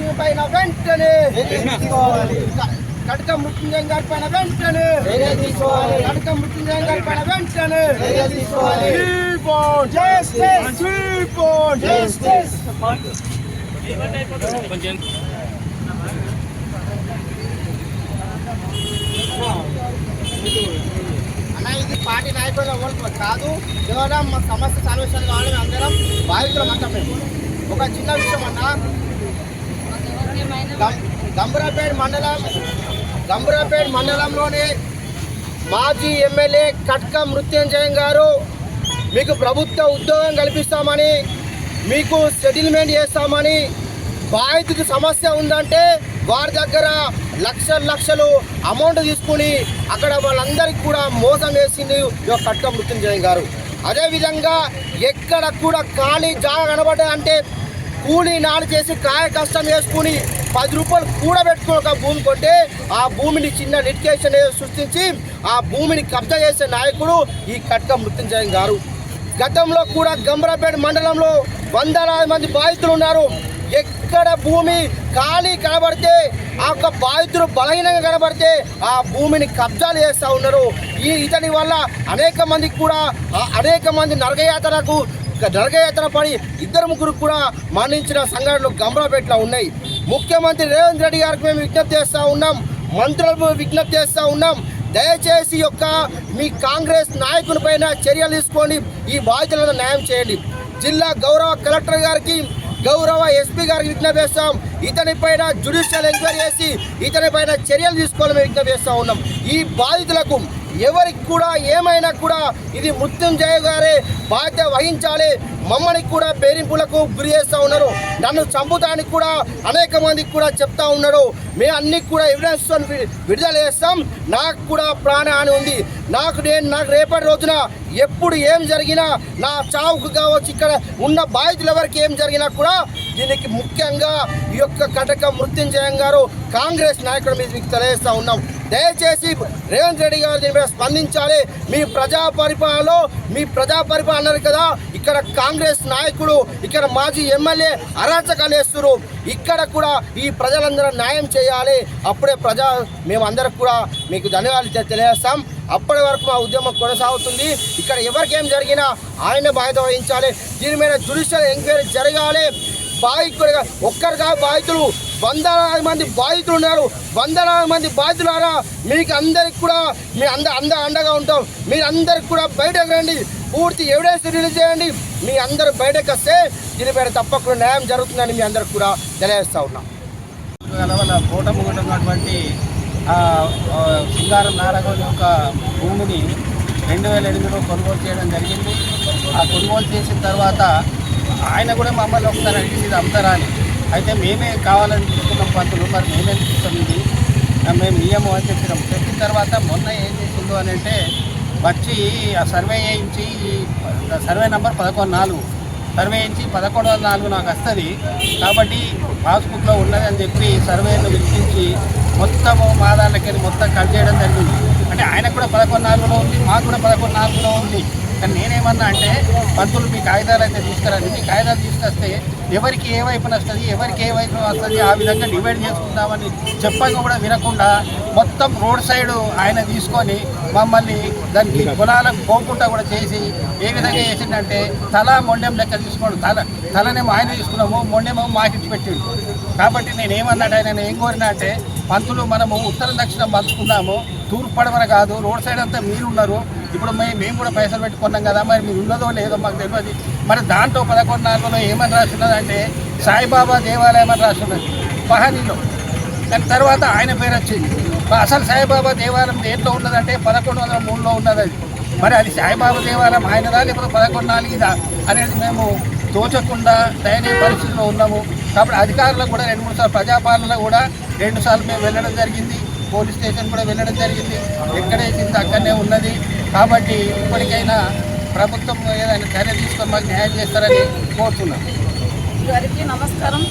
మృత్యు పైన వెంటనే కటక మృత్యుంజయం గారి పైన వెంటనే కటక మృత్యుంజయం గారి పైన వెంటనే justice! అన్న ఇది పార్టీ నాయకుల ఓట్లు కాదు. కేవలం మా సమస్య సొల్యూషన్ కావాలని అందరం బాధితులం మేము. ఒక చిన్న విషయం అన్న గం- మండలం గంభీరాపేట మండలంలోని మాజీ ఎమ్మెల్యే కట్క మృత్యుంజయం గారు మీకు ప్రభుత్వ ఉద్యోగం కల్పిస్తామని మీకు సెటిల్మెంట్ చేస్తామని బాధితుడి సమస్య ఉందంటే వారి దగ్గర లక్షల లక్షలు అమౌంట్ తీసుకుని అక్కడ వాళ్ళందరికీ కూడా మోసం వేసింది కట్క మృత్యుంజయం గారు. అదేవిధంగా ఎక్కడ కూడా ఖాళీ జాగా కనబడ్డాయంటే కూలి నాడు చేసి కాయ కష్టం చేసుకుని పది రూపాయలు కూడబెట్టుకుని ఒక భూమి కొంటే ఆ భూమిని చిన్న లిటికేషన్ సృష్టించి ఆ భూమిని కబ్జా చేసే నాయకుడు ఈ కట్క మృత్యుంజయం గారు. గతంలో కూడా గంబరాపేట మండలంలో వందలాది మంది బాధితులు ఉన్నారు. ఎక్కడ భూమి ఖాళీ కనబడితే ఆ యొక్క బాధితులు బలహీనంగా కనబడితే ఆ భూమిని కబ్జాలు చేస్తూ ఉన్నారు. ఈ ఇతని వల్ల అనేక మందికి కూడా అనేక మంది నరకయాతనకు నరకయాతన పడి ఇద్దరు ముగ్గురు కూడా మరణించిన సంఘటనలు గంభరపేటలో ఉన్నాయి. ముఖ్యమంత్రి రేవంత్ రెడ్డి గారికి మేము విజ్ఞప్తి చేస్తూ ఉన్నాం. మంత్రులకు విజ్ఞప్తి చేస్తూ ఉన్నాం. దయచేసి యొక్క మీ కాంగ్రెస్ నాయకుని పైన చర్యలు తీసుకొని ఈ బాధ్యతలను న్యాయం చేయండి. జిల్లా గౌరవ కలెక్టర్ గారికి గౌరవ ఎస్పీ గారికి విజ్ఞప్తి చేస్తాం. ఇతని పైన జుడిషియల్ ఎంక్వైరీ చేసి ఇతని పైన చర్యలు తీసుకోవాలని విజ్ఞప్తి చేస్తూ ఉన్నాం. ఈ బాధితులకు ఎవరికి కూడా ఏమైనా కూడా ఇది మృత్యుంజయ గారే బాధ్యత వహించాలి. మమ్మల్ని కూడా బెదిరింపులకు గురి చేస్తూ ఉన్నారు. నన్ను చంపుతానికి కూడా అనేక మందికి కూడా చెప్తా ఉన్నారు. మేము అన్ని కూడా ఎవిడెన్స్ విడుదల చేస్తాం. నాకు కూడా ప్రాణహాని ఉంది. నాకు నేను నాకు రేపటి రోజున ఎప్పుడు ఏం జరిగినా నా చావుకు కావచ్చు ఇక్కడ ఉన్న బాధితులు ఎవరికి ఏం జరిగినా కూడా దీనికి ముఖ్యంగా ఈ యొక్క కటక మృత్యుంజయం గారు కాంగ్రెస్ నాయకుడు మీద మీకు తెలియజేస్తూ ఉన్నాం. దయచేసి రేవంత్ రెడ్డి గారు దీని మీద స్పందించాలి. మీ ప్రజా పరిపాలనలో మీ ప్రజా పరిపాలన అన్నారు కదా ఇక్కడ కాంగ్రెస్ నాయకుడు ఇక్కడ మాజీ ఎమ్మెల్యే అరాచకాలు వేస్తున్నారు ఇక్కడ కూడా ఈ ప్రజలందరూ న్యాయం చేయాలి. అప్పుడే ప్రజా మేమందరం కూడా మీకు ధన్యవాదాలు తెలియజేస్తాం. అప్పటి వరకు మా ఉద్యమం కొనసాగుతుంది. ఇక్కడ ఎవరికేం జరిగినా ఆయన బాధ్యత వహించాలి. దీని మీద జుడిషియల్ ఎంక్వైరీ జరగాలి. బాధితులుగా ఒక్కరిగా బాధితులు వందలాది మంది బాధితులు ఉన్నారు. వందలాది మంది బాధితులారా మీకు అందరికి కూడా మీ అంద అంద అండగా ఉంటాం. మీరందరికి కూడా బయటకు రండి. పూర్తి ఎవిడెన్స్ రిలీజ్ చేయండి. మీ అందరూ బయటకు వస్తే దీనిపైన తప్పకుండా న్యాయం జరుగుతుందని మీ అందరికి కూడా తెలియజేస్తా ఉన్నాం. వాళ్ళ కూటమి ఉన్నటువంటి సింగారం నారాయణ యొక్క భూమిని రెండు వేల ఎనిమిదిలో కొనుగోలు చేయడం జరిగింది. ఆ కొనుగోలు చేసిన తర్వాత ఆయన కూడా మమ్మల్ని ఒకసారి అడిగింది ఇది అమ్ముతారా? అని. అయితే మేమే కావాలని తీసుకున్నాం పంతులు మరి మేమే తీసుకున్నాం ఇది? మేము నియమం అని చెప్పినాం. చెప్పిన తర్వాత మొన్న ఏం చేసిందో అని అంటే వచ్చి ఆ సర్వే చేయించి సర్వే నెంబర్ పదకొండు నాలుగు. సర్వే చేయించి పదకొండు వందల నాలుగు నాకు వస్తుంది. కాబట్టి పాస్బుక్లో ఉన్నది అని చెప్పి సర్వేను వినిపించి మొత్తము మా దాంట్లోకి మొత్తం కట్ చేయడం జరిగింది. అంటే ఆయనకు కూడా పదకొండు నాలుగులో ఉంది మాకు కూడా పదకొండు నాలుగులో ఉంది. కానీ నేనేమన్నా అంటే పంతులు మీ కాగితాలు అయితే తీసుకురండి. మీ కాగితాలు తీసుకొస్తే ఎవరికి ఏ వైపున వస్తుంది ఎవరికి ఏ వైపున వస్తుంది ఆ విధంగా డివైడ్ చేసుకుందామని చెప్పక కూడా వినకుండా మొత్తం రోడ్ సైడ్ ఆయన తీసుకొని మమ్మల్ని దానికి పొలాలకు పోకుండా కూడా చేసి ఏ విధంగా చేసిందంటే తల మొండెం లెక్క తీసుకోండి తల తలనేమో ఆయన తీసుకున్నాము మొండెమో మాకిచ్చి పెట్టిండు. కాబట్టి నేనేమన్నాడు ఆయన ఏం కోరినా అంటే పంతులు మనము ఉత్తర దక్షిణం పంచుకుందాము తూర్పు పడమని కాదు రోడ్ సైడ్ అంతా మీరు ఉన్నారు. ఇప్పుడు మేము మేము కూడా పైసలు పెట్టుకున్నాం కదా మరి మీరు ఉన్నదో లేదో మాకు తెలియదు. మరి దాంట్లో పదకొండు నాలుగులో ఏమని రాస్తున్నదంటే సాయిబాబా దేవాలయం అని రాస్తున్నది పహనీలో. దాని తర్వాత ఆయన పేరు వచ్చింది. అసలు సాయిబాబా దేవాలయం దేంట్లో ఉన్నదంటే పదకొండు వందల మూడులో ఉన్నది అది. మరి అది సాయిబాబా దేవాలయం ఆయనదా లేకపోతే పదకొండు నాలుగుదా అనేది మేము తోచకుండా దయనీయ పరిస్థితిలో ఉన్నాము. కాబట్టి అధికారులకు కూడా రెండు మూడు సార్లు ప్రజాపాలనలో కూడా రెండు సార్లు మేము వెళ్ళడం జరిగింది. పోలీస్ స్టేషన్ కూడా వెళ్ళడం జరిగింది. ఎక్కడేసింది అక్కడనే ఉన్నది. కాబట్టి ఇప్పటికైనా ప్రభుత్వం ఏదైనా చర్య తీసుకొని మాకు న్యాయం చేస్తారని కోరుతున్నాం. గారికి నమస్కారం.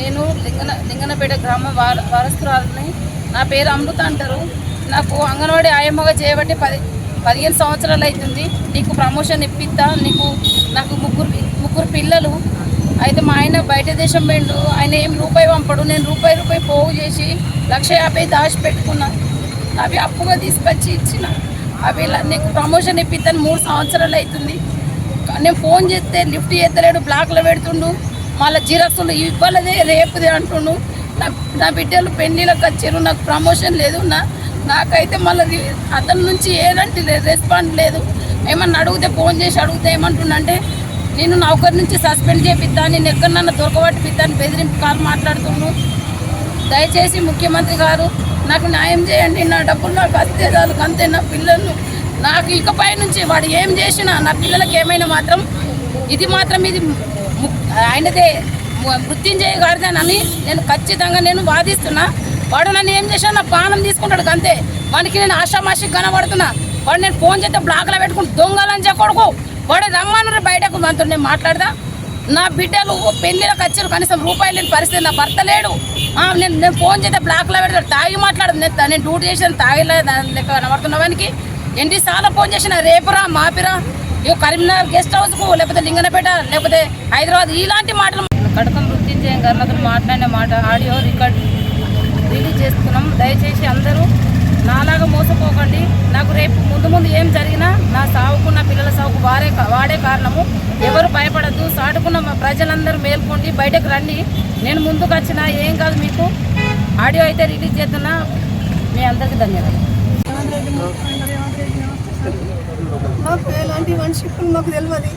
నేను లింగన లింగనపేట గ్రామ వార వారసురాలని. నా పేరు అమృత అంటారు. నాకు అంగన్వాడీ ఆయమ్మగా చేయబట్టి పది పదిహేను సంవత్సరాలు అవుతుంది. నీకు ప్రమోషన్ ఇప్పిస్తా. నీకు నాకు ముగ్గురు ముగ్గురు పిల్లలు. అయితే మా ఆయన బయట దేశం పోయిండు ఆయన ఏం రూపాయి పంపడు. నేను రూపాయి రూపాయి పోగు చేసి లక్ష యాభై దాచి పెట్టుకున్నా. అవి అప్పుగా తీసుకొచ్చి ఇచ్చిన. అవి ఇలా నీకు ప్రమోషన్ ఇప్పిద్దని మూడు సంవత్సరాలు అవుతుంది నేను ఫోన్ చేస్తే లిఫ్ట్ చేస్తలేడు బ్లాక్లో పెడుతుండు. మళ్ళీ జీరస్సులు ఇవ్వలేదే రేపుదే అంటుండు. నా నా బిడ్డలు పెళ్ళిళ్ళకి వచ్చారు నాకు ప్రమోషన్ లేదు నా నాకైతే మళ్ళీ అతని నుంచి ఏదంటే రెస్పాండ్ లేదు. ఏమన్నా అడిగితే ఫోన్ చేసి అడిగితే ఏమంటుండంటే నేను నౌకరి నుంచి సస్పెండ్ చేపిద్దా నేను ఎక్కడన్నా దొరకబట్టిపిద్దాని బెదిరింపు కాలు మాట్లాడుతున్నాను. దయచేసి ముఖ్యమంత్రి గారు నాకు న్యాయం చేయండి నా డబ్బులు నాకు అంతే చాలు అంతే నా పిల్లలు. నాకు ఇకపై నుంచి వాడు ఏం చేసినా నా పిల్లలకి ఏమైనా మాత్రం ఇది మాత్రం ఇది ఆయనదే ము- మృత్యుంజయ గారిదేనని నేను ఖచ్చితంగా నేను వాదిస్తున్నా. వాడు నన్ను ఏం చేశాను నా ప్రాణం తీసుకుంటాడు అంతే వానికి నేను ఆషామాషి కనబడుతున్నా. వాడు నేను ఫోన్ చేస్తే బ్లాక్లో పెట్టుకుని దొంగలని కొడుకు. వాడు రమ్మన్నారు బయటకు మనతో నేను మాట్లాడదా? నా బిడ్డలు పెళ్ళిళ్ళకి వచ్చారు కనీసం రూపాయలు లేని పరిస్థితి నా భర్త లేడు. నేను నేను ఫోన్ చేస్తే బ్లాక్లో పెడతాడు తాగి మాట్లాడదు. నేను నేను డ్యూటీ చేసాను తాగిలే దాని లెక్క కనబడుతున్నవానికి ఎన్నిసార్లు ఫోన్ చేసిన రేపురా మాపిరా ఇక కరీంనగర్ గెస్ట్ హౌస్కు లేకపోతే లింగనపేట లేకపోతే హైదరాబాద్ ఇలాంటి మాటలు కడకం మృత్యుంజయం గారు మాట్లాడిన మాట ఆడియో రికార్డ్ రిలీజ్ చేస్తున్నాం. దయచేసి అందరూ నాలాగా మోసపోకండి నాకు రేపు ముందు ముందు ఏం జరిగినా నా సావుకు నా వారే కా- వాడే కారణము. ఎవరు భయపడద్దు. సాటుకున్న మా ప్రజలందరూ మేల్కోండి. బయటకు రండి. నేను ముందుకు వచ్చిన ఏం కాదు మీకు. ఆడియో అయితే రిలీజ్ చేస్తున్నా. మీ అందరికీ ధన్యవాదాలు. మాకు ఎలాంటి వన్షిప్లు మాకు తెలియదు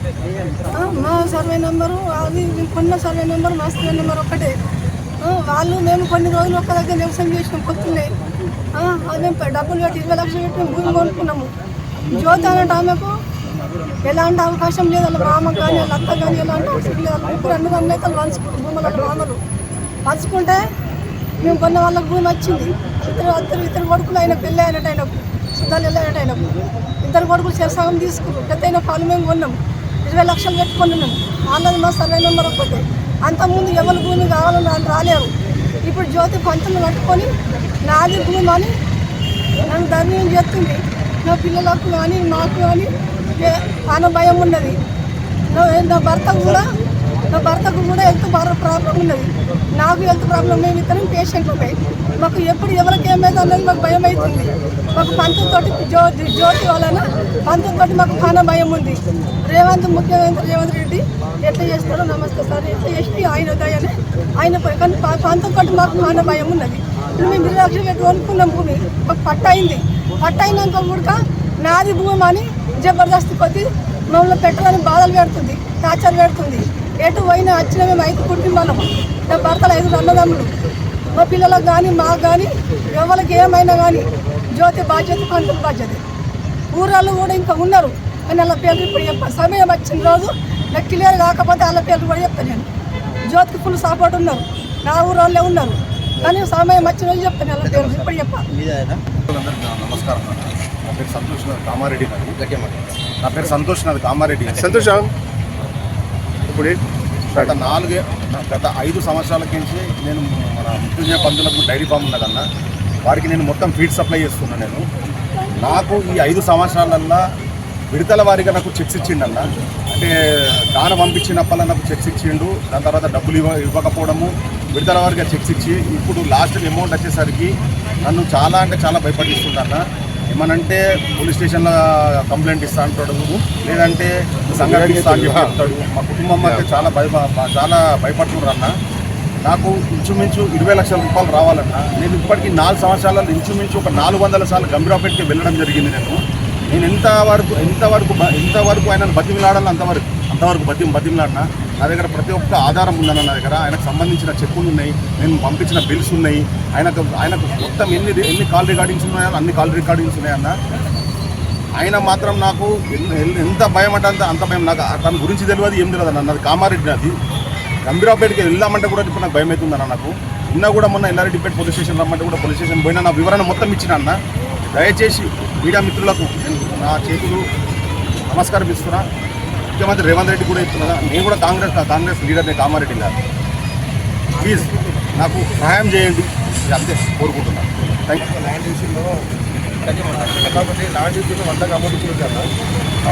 మా సర్వే నెంబరు అది కొన్న సర్వే నెంబర్ మా సర్వే నెంబర్ ఒకటే వాళ్ళు మేము కొన్ని రోజులు ఒక్క దగ్గర వ్యవసాయం చేసినాం కొత్తలే అది మేము డబ్బులు పెట్టి ఇరవై లక్షలు పెట్టి మేము భూమి కొనుక్కున్నాము. జ్యోతి అన్నట్టు ఆమెకు ఎలాంటి అవకాశం లేదు వాళ్ళ మామ కానీ వాళ్ళ అత్త కానీ ఎలాంటి అవసరం లేదు. వాళ్ళ ముగ్గురు అన్నదమ్ములు అయితే పంచుకుంటారు భూముల మామలు. పంచుకుంటే మేము కొన్న వాళ్ళకి భూమి వచ్చింది. ఇద్దరు ఇద్దరు ఇద్దరు కొడుకులు అయిన పెళ్ళి అయినట్టు అయినప్పుడు సిద్ధాలు వెళ్ళినట్టు అయినప్పుడు ఇద్దరు కొడుకులు చేసామని తీసుకున్నాం పెద్ద అయిన పాలు మేము కొన్నాం. ఇరవై లక్షలు పెట్టుకున్నాం వాళ్ళది మా సర్వే నెంబర్ ఒకటి. అంతకుముందు ఎవరి భూమి కావాలని వాళ్ళు రాలేవు ఇప్పుడు జ్యోతి పంచులు కట్టుకొని నాది భూమి అని నన్ను ధర్మం చేస్తుంది. నా పిల్లలకు కానీ మాకు కానీ ఏ- భయం ఉన్నది. నా భర్త కూడా నా భర్తకు కూడా హెల్త్ ప్రాబ్లం ఉన్నది. నాకు హెల్త్ ప్రాబ్లం మేము ఇద్దరం పేషెంట్లు మాకు ఎప్పుడు ఎవరికి ఏమైంది అన్నది మాకు భయం అవుతుంది. మాకు పంతులతోటి జ్యోతి జ్యోతి వలన పంతులతోటి మాకు చాలా భయం ఉంది. రేవంత్ ముఖ్యమంత్రి రేవంత్ రెడ్డి ఎట్లా చేస్తాడో నమస్తే సార్ ఎట్లా చేసి ఆయన దయనే ఆయన కానీ పంతులతోటి మాకు చాలా భయం ఉన్నది. ఇప్పుడు మేము నిర్లక్ష్యం లక్షలు కొనుక్కున్నాం భూమి మాకు పట్ట అయింది కూడా నాది భూమి అని జబర్దస్త్ కొద్ది మమ్మల్ని పెట్టాలని బాధలు పెడుతుంది టార్చర్ పెడుతుంది. ఎటు పోయినా వచ్చిన మేము ఐదు కుటుంబాలం. నా భర్తలు ఐదు అన్నదమ్ములు. మా పిల్లలకు కానీ మాకు కానీ ఎవరికి ఏమైనా కానీ జ్యోతి బాధ్యత పంతుల బాధ్యత. ఊరాళ్ళు కూడా ఇంకా ఉన్నారు. కానీ వాళ్ళ పేర్లు ఇప్పుడు చెప్పాను సమయం వచ్చిన రోజు నాకు క్లియర్ కాకపోతే వాళ్ళ పేర్లు కూడా చెప్తాను నేను. జ్యోతికి ఫుల్ సపోర్ట్ ఉన్నారు. నా ఊరోళ్ళే ఉన్నారు. కానీ సమయం వచ్చిన రోజు చెప్తాను పేర్లు ఇప్పుడు చెప్పాలి నమస్కారం నా పేరు సంతోష్ నాథ్ కామారెడ్డి నాది నా పేరు సంతోష్ నాథ్ కామారెడ్డి. సంతోషం ఇప్పుడు గత నాలుగే గత ఐదు సంవత్సరాల నుంచి నేను మన మృత్యుంజయ పందులకు డైరీ ఫామ్ ఉన్నదన్న వారికి నేను మొత్తం ఫీడ్ సప్లై చేస్తున్నాను నేను. నాకు ఈ ఐదు సంవత్సరాలల్లో విడతల వారీగా నాకు చెక్స్ ఇచ్చిండన్న. అంటే దాన పంపించినప్పల్లా నాకు చెక్స్ ఇచ్చిండు. దాని తర్వాత డబ్బులు ఇవ్వ ఇవ్వకపోవడము. విడతల వారీగా చెక్స్ ఇచ్చి ఇప్పుడు లాస్ట్ అమౌంట్ వచ్చేసరికి నన్ను చాలా అంటే చాలా భయపడిస్తుందన్న ఏమనంటే పోలీస్ స్టేషన్లో కంప్లైంట్ ఇస్తా అంటాడు లేదంటే సంఘటన ఇస్తా అని చెప్పి అంటాడు మా కుటుంబం అయితే చాలా భయ చాలా భయపడుతున్నారు అన్న నాకు ఇంచుమించు ఇరవై లక్షల రూపాయలు రావాలన్న నేను ఇప్పటికీ నాలుగు సంవత్సరాలలో ఇంచుమించు ఒక నాలుగు వందల సార్లు గంభీరాపేటకి వెళ్ళడం జరిగింది నేను. నేను ఎంతవరకు ఎంతవరకు ఎంతవరకు ఆయనను బతిమిలాడాలి అంతవరకు అంతవరకు బతి బతిమిలాడినా నా దగ్గర ప్రతి ఒక్క ఆధారం ఉందన్న నా దగ్గర. ఆయనకు సంబంధించిన చెక్కులు ఉన్నాయి. నేను పంపించిన బిల్స్ ఉన్నాయి. ఆయనకు ఆయనకు మొత్తం ఎన్ని ఎన్ని కాల్ రికార్డింగ్స్ ఉన్నాయో అన్ని కాల్ రికార్డింగ్స్ ఉన్నాయన్న. ఆయన మాత్రం నాకు ఎంత భయం అంటే అంత అంత భయం. నాకు తన గురించి తెలియదు ఏం తెలియదు అన్న. నాది కామారెడ్డి అది గంభీరాపేటకి వెళ్దామంటే కూడా ఇప్పుడు నాకు భయం అవుతుందన్న నాకు. నిన్న కూడా మొన్న ఎల్లారెడ్డిపేట పోలీస్ స్టేషన్ రమ్మంటే కూడా పోలీస్ స్టేషన్ పోయినా నా వివరణ మొత్తం ఇచ్చిన అన్న. దయచేసి మీడియా మిత్రులకు నేను నా చేతులు నమస్కారం ఇస్తున్నా. ముఖ్యమంత్రి రేవంత్ రెడ్డి కూడా ఇస్తున్నా నేను కూడా కాంగ్రెస్ కాంగ్రెస్ లీడర్ని కామారెడ్డి గారు. ప్లీజ్ నాకు సహాయం చేయండి. అంతే కోరుకుంటున్నాను థ్యాంక్ యూ కాబట్టి ల్యాండ్ ఇచ్చిన వందకు అమౌంట్ ఇచ్చిన కదా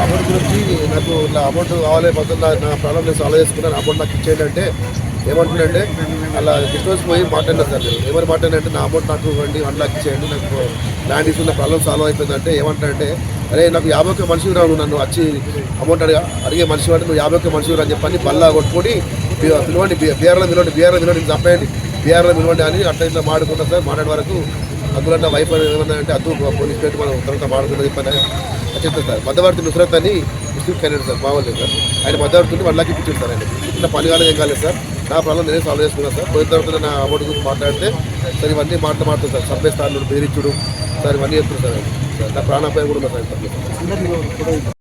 అమౌంట్ గురించి నాకు ఇలా అమౌంట్ కావాలి మొత్తం నా నా ప్రాబ్లం నేను సాల్వ్ చేసుకున్నాను అమౌంట్ నాకు ఇచ్చేయండి అంటే ఏమంటున్నాడంటే అలా డిస్టోస్ పోయి మాట్లాడినా సార్ నేను ఏమని మాట్లాడినంటే నా అమౌంట్ నాకు ఇవ్వండి వన్ లాక్ ఇచ్చేయండి నాకు ల్యాండ్ ఇస్తున్న ప్రాబ్లం సాల్వ్ అయిపోయిందంటే ఏమంటాడంటే అరే నాకు యాభై ఒక్క మనిషి రావు నన్ను వచ్చి అమౌంట్ అడిగా అడిగే మనిషి అంటే నువ్వు యాభై ఒక్క మనిషి అని చెప్పని బల్లా కొట్టుకొని పిలవండి బీఆర్లో పిలవండి బీఆర్లో పిలవండి చంపేయండి. బీఆర్లో పిలవండి అని అట్లా ఇట్లా మాడుకుంటా సార్. మాట్లాడే వరకు అందులో వైఫ్ ఏమన్నా అంటే అద్దు పోలీస్ పెట్టి మనం తర్వాత మాడుకుంటా చెప్పాను చెప్తాను సార్. మధ్యవర్తి నుసరత్ అని ముస్లిం క్యాండిడేట్ సార్ బాగోలేదు సార్. ఆయన మధ్యవర్తిని వన్ లాక్ ఇప్పించారు సార్ ఆయన. ఇట్లా పని కాలేదు ఏం కాలేదు సార్. నా ప్రాబ్లం నేనే సాల్వ్ చేసుకున్నాను సార్. పోయిన తర్వాత నా అమౌంట్ గురించి మాట్లాడితే సార్ ఇవన్నీ మాటలు మాట్లాడు సార్. చంపేస్తాను బెదిరించుడు. సార్ ఇవన్నీ చెప్తున్నాను సార్. నా ప్రాణాపాయం కూడా ఉంది సార్.